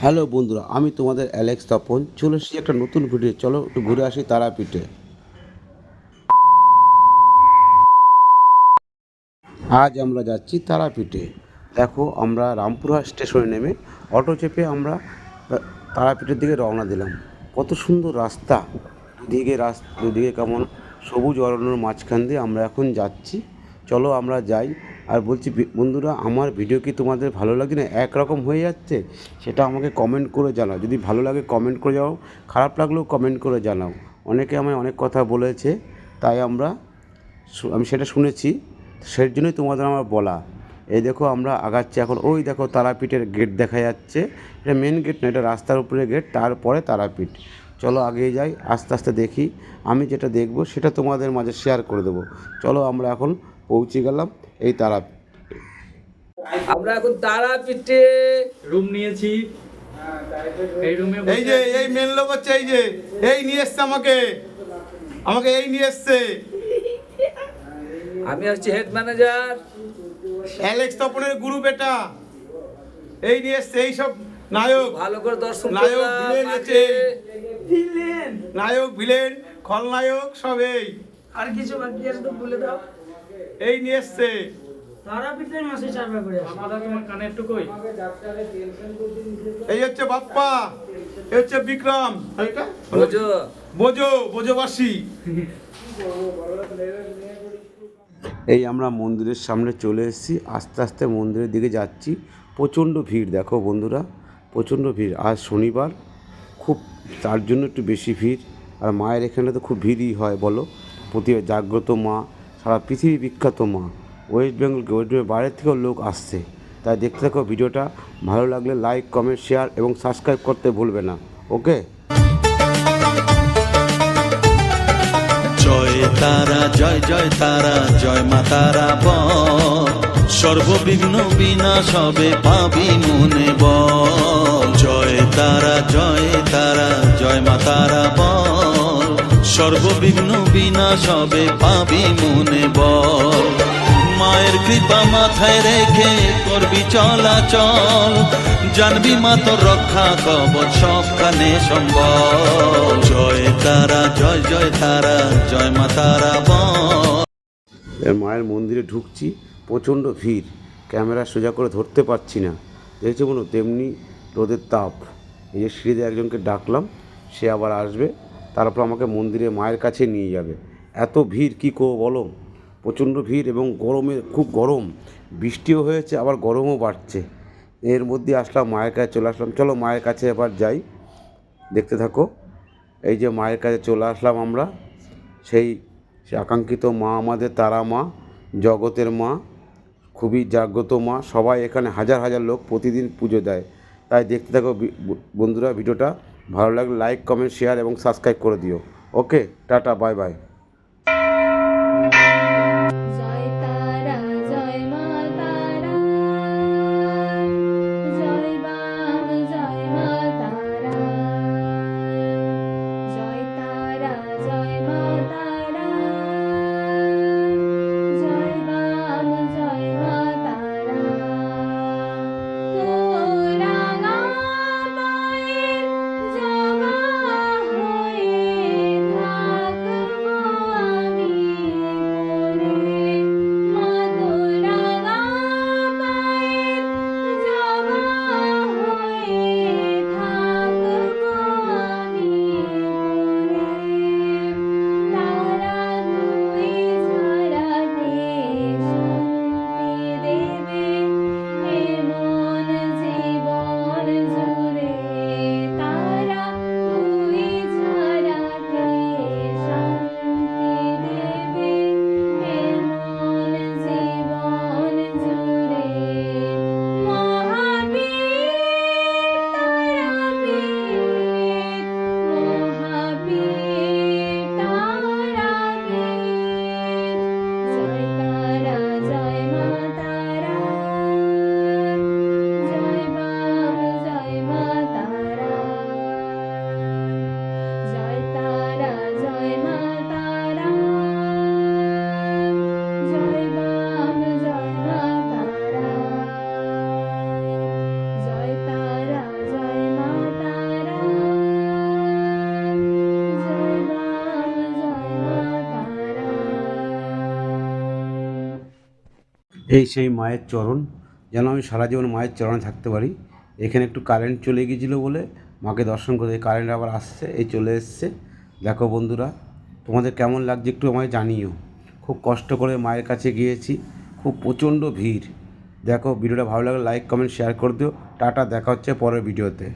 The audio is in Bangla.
হ্যালো বন্ধুরা, আমি তোমাদের অ্যালেক্স তপন। চলে এসেছি একটা নতুন ভিডিও। চলো একটু ঘুরে আসি তারাপীঠে। আজ আমরা যাচ্ছি তারাপীঠে। দেখো, আমরা রামপুরহাট স্টেশনে নেমে অটো চেপে আমরা তারাপীঠের দিকে রওনা দিলাম। কত সুন্দর রাস্তা। দুদিকে রাস্তা, দুদিকে কেমন সবুজ অরণ্যর মাঝখান দিয়ে আমরা এখন যাচ্ছি। চলো আমরা যাই। আর বলছি বন্ধুরা, আমার ভিডিও কি তোমাদের ভালো লাগে না? একরকম হয়ে যাচ্ছে? সেটা আমাকে কমেন্ট করে জানাও। যদি ভালো লাগে কমেন্ট করে যাও। খারাপ লাগলেও কমেন্ট করে জানাও। অনেকে আমায় অনেক কথা বলেছে, তাই আমরা আমি সেটা শুনেছি। সেই জন্যই তোমাদের আমার বলা। এই দেখো, আমরা আগাচ্ছি এখন। ওই দেখো, তারাপীঠের গেট দেখা যাচ্ছে। এটা মেন গেট না, এটা রাস্তার উপরে গেট তারপরে তারাপীঠ। চলো আগে যাই, আস্তে আস্তে দেখি। আমি যেটা দেখব, সেটা তোমাদের মাঝে শেয়ার করে দেবো। চলো আমরা এখন পৌঁছে গেলাম এই তারা আমরা এখন তারাপীঠে রুম নিয়েছি। এই যে এই মেন লোক হচ্ছে এই যে এই নিয়ে এসছে আমাকে। আমাকে এই নিয়ে এসছে। আমি হচ্ছি হেড ম্যানেজার অ্যালেক্স তপনের গুরু বেটা। এই নিয়ে এসছে এই সব নায়ক। ভালো করে দর্শন নায়ক ভিলেন। আছে নায়ক ভিলেন খলনায়ক সব এই। আর কিছু বাকি আছে তো বলে দাও। এই নিয়ে এসছে। এই হচ্ছে বাপ্পা। এই হচ্ছে বিক্রম। বোঝো। বোঝোবাসী। এই আমরা মন্দিরের সামনে চলে এসেছি আস্তে আস্তে মন্দিরের দিকে যাচ্ছি। প্রচণ্ড ভিড় দেখো বন্ধুরা প্রচণ্ড ভিড়। আজ শনিবার খুব তার জন্য একটু বেশি ভিড়। আর মায়ের এখানে তো খুব ভিড়ই হয় বলো। প্রতি জাগ্রত মা সারা পৃথিবী বিখ্যাত মা ওয়েস্ট বেঙ্গলকে ওয়েস্ট বেঙ্গল বাইরের থেকেও লোক আসছে। তাই দেখতে থাকো ভিডিওটা। ভালো লাগলে লাইক কমেন্ট শেয়ার এবং সাবস্ক্রাইব করতে ভুলবে না। ওকে জয় তারা, জয় জয় তারা, জয় মা তারা ব। সর্ববিঘ্ন বিনাশ হবে পাবি মনে ব। জয় তারা জয় তারা, জয় মা তারা বল সর্ববিঘ্ন বিনাশ হবে পাবি মনে বল। মায়ের কৃপা মাথায় রেখে করবি চলাচল। জানবি মা তোর রক্ষা কবচ সবখানে সম্বল। জয় তারা, জয় জয় তারা, জয় মা তারা বল। মায়ের মন্দিরে ঢুকছি, প্রচণ্ড ভিড়। ক্যামেরা সোজা করে ধরতে পারছি না। দেখছি কোনো তেমনি রোদের তাপ। এই যে সিঁড়িতে একজনকে ডাকলাম, সে আবার আসবে। তারপর আমাকে মন্দিরে মায়ের কাছে নিয়ে যাবে। এত ভিড় কী করব বলো? প্রচণ্ড ভিড় এবং গরমে খুব গরম। বৃষ্টিও হয়েছে, আবার গরমও বাড়ছে। এর মধ্যে আসলাম, মায়ের কাছে চলে আসলাম। চলো মায়ের কাছে এবার যাই। দেখতে থাকো। এই যে মায়ের কাছে চলে আসলাম আমরা। সেই আকাঙ্ক্ষিত মা আমাদের, তারা মা, জগতের মা, খুবই জাগ্রত মা। সবাই এখানে হাজার হাজার লোক প্রতিদিন পুজো দেয়। তাই দেখতে থাকো বন্ধুরা, ভিডিওটা। ভালো লাগলে লাইক কমেন্ট শেয়ার এবং সাবস্ক্রাইব করে দিও। ওকে টাটা বাই বাই এই সেই মায়ের চরণ, যেন আমি সারা জীবন মায়ের চরণে থাকতে পারি। এখানে একটু কারেন্ট চলে গিয়েছিল বলে মাকে দর্শন করতে কারেন্ট আবার আসছে, এই চলে এসছে। দেখো বন্ধুরা, তোমাদের কেমন লাগছে একটু আমায় জানিও। খুব কষ্ট করে মায়ের কাছে গিয়েছি, খুব প্রচণ্ড ভিড়। দেখো, ভিডিওটা ভালো লাগলে লাইক কমেন্ট শেয়ার করে দিও। টাটা, দেখা হচ্ছে পরের ভিডিওতে